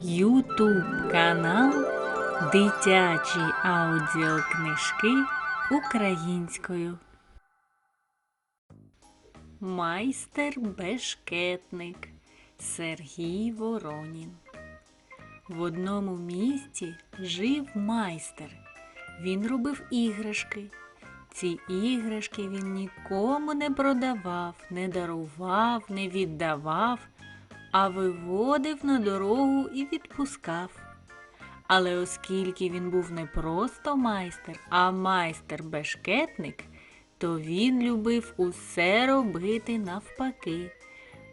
Ютуб канал Дитячі аудіокнижки українською. Майстер бешкетник Сергій Воронін. В одному місті жив майстер. Він робив іграшки. Ці іграшки він нікому не продавав, не дарував, не віддавав, а виводив на дорогу і відпускав. Але оскільки він був не просто майстер, а майстер-бешкетник, то він любив усе робити навпаки.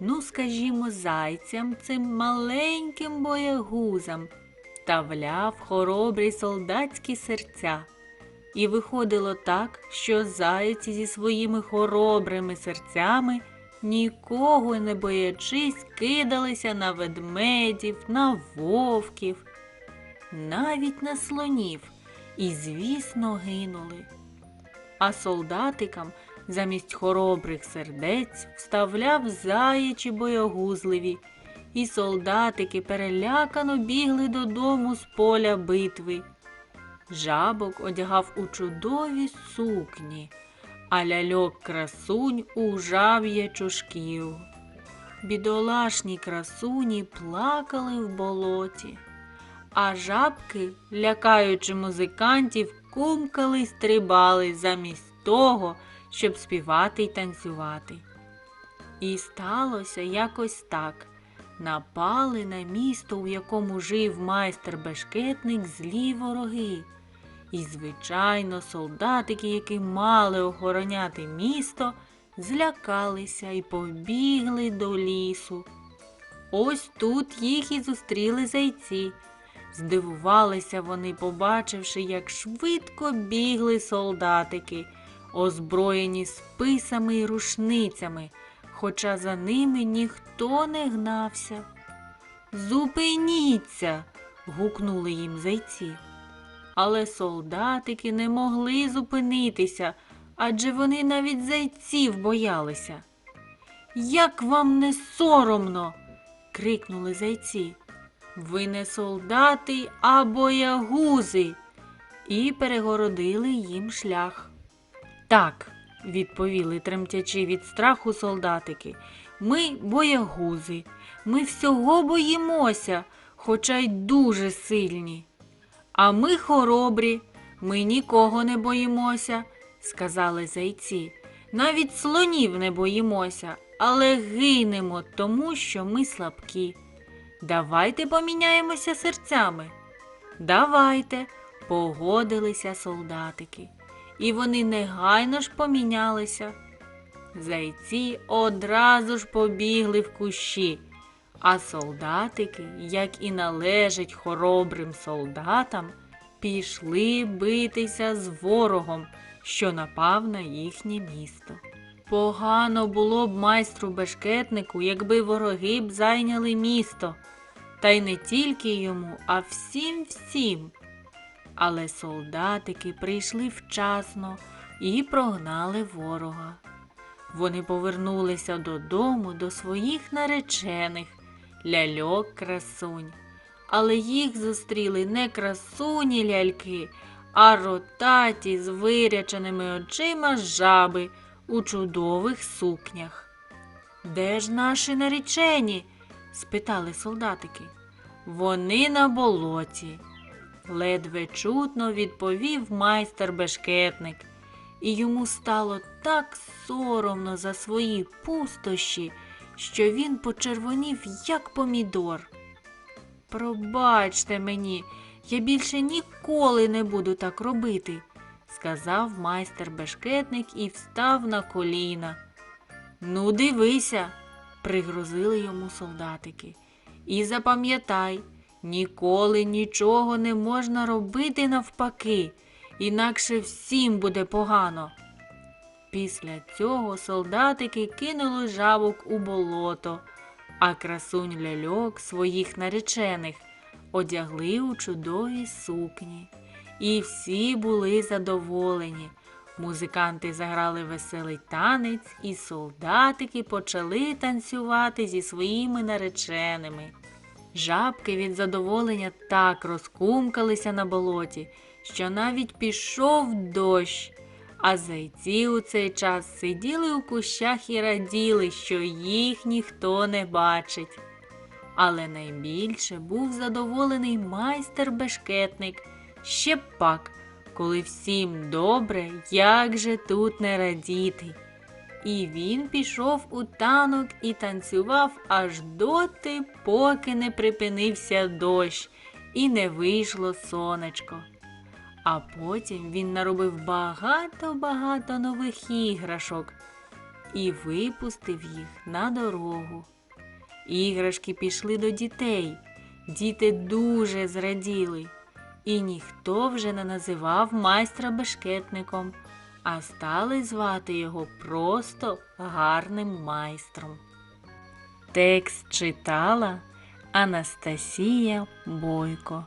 Ну, скажімо, зайцям цим маленьким боягузам вставляв хоробрі солдатські серця. І виходило так, що зайці зі своїми хоробрими серцями, нікого не боячись, кидалися на ведмедів, на вовків, навіть на слонів, і, звісно, гинули. А солдатикам замість хоробрих сердець вставляв заячі боягузливі, і солдатики перелякано бігли додому з поля битви. Жабок одягав у чудові сукні, а ляльок красунь у жаб'ячу шкіру. Бідолашні красуні плакали в болоті, а жабки, лякаючи музикантів, кумкали й стрибали замість того, щоб співати й танцювати. І сталося якось так. Напали на місто, у якому жив майстер-бешкетник злі вороги. І, звичайно, солдатики, які мали охороняти місто, злякалися і побігли до лісу. Ось тут їх і зустріли зайці. Здивувалися вони, побачивши, як швидко бігли солдатики, озброєні списами і рушницями, хоча за ними ніхто не гнався. Зупиніться. гукнули їм зайці. Але солдатики не могли зупинитися, адже вони навіть зайців боялися. Як вам не соромно? крикнули зайці. Ви не солдати, а боягузи, і перегородили їм шлях. Так, відповіли тремтячи від страху солдатики, ми боягузи, ми всього боїмося, хоча й дуже сильні. А ми хоробрі, ми нікого не боїмося, сказали зайці. Навіть слонів не боїмося, але гинемо, тому що ми слабкі. Давайте поміняємося серцями. Давайте, погодилися солдатики. І вони негайно ж помінялися. Зайці одразу ж побігли в кущі, а солдатики, як і належить хоробрим солдатам, пішли битися з ворогом, що напав на їхнє місто. Погано було б майстру бешкетнику, якби вороги б зайняли місто, та й не тільки йому, а всім всім. Але солдатики прийшли вчасно і прогнали ворога. Вони повернулися додому до своїх наречених ляльок красунь. Але їх зустріли не красуні ляльки, а ротаті з виряченими очима жаби у чудових сукнях. Де ж наші наречені? спитали солдатики. Вони на болоті. Ледве чутно відповів майстер бешкетник, і йому стало так соромно за свої пустощі, що він почервонів, як помідор. Пробачте мені, я більше ніколи не буду так робити, сказав майстер бешкетник і встав на коліна. Ну, дивися, пригрозили йому солдатики. І запам'ятай, ніколи нічого не можна робити навпаки, інакше всім буде погано. Після цього солдатики кинули жабок у болото, а красунь ляльок своїх наречених одягли у чудові сукні. І всі були задоволені. Музиканти заграли веселий танець, і солдатики почали танцювати зі своїми нареченими. Жабки від задоволення так розкумкалися на болоті, що навіть пішов дощ. А зайці у цей час сиділи у кущах і раділи, що їх ніхто не бачить. Але найбільше був задоволений майстер-бешкетник. Ще пак, коли всім добре, як же тут не радіти. І він пішов у танок і танцював аж доти, поки не припинився дощ і не вийшло сонечко. А потім він наробив багато-багато нових іграшок і випустив їх на дорогу. Іграшки пішли до дітей. Діти дуже зраділи, і ніхто вже не називав майстра бешкетником, а стали звати його просто гарним майстром. Текст читала Анастасія Бойко.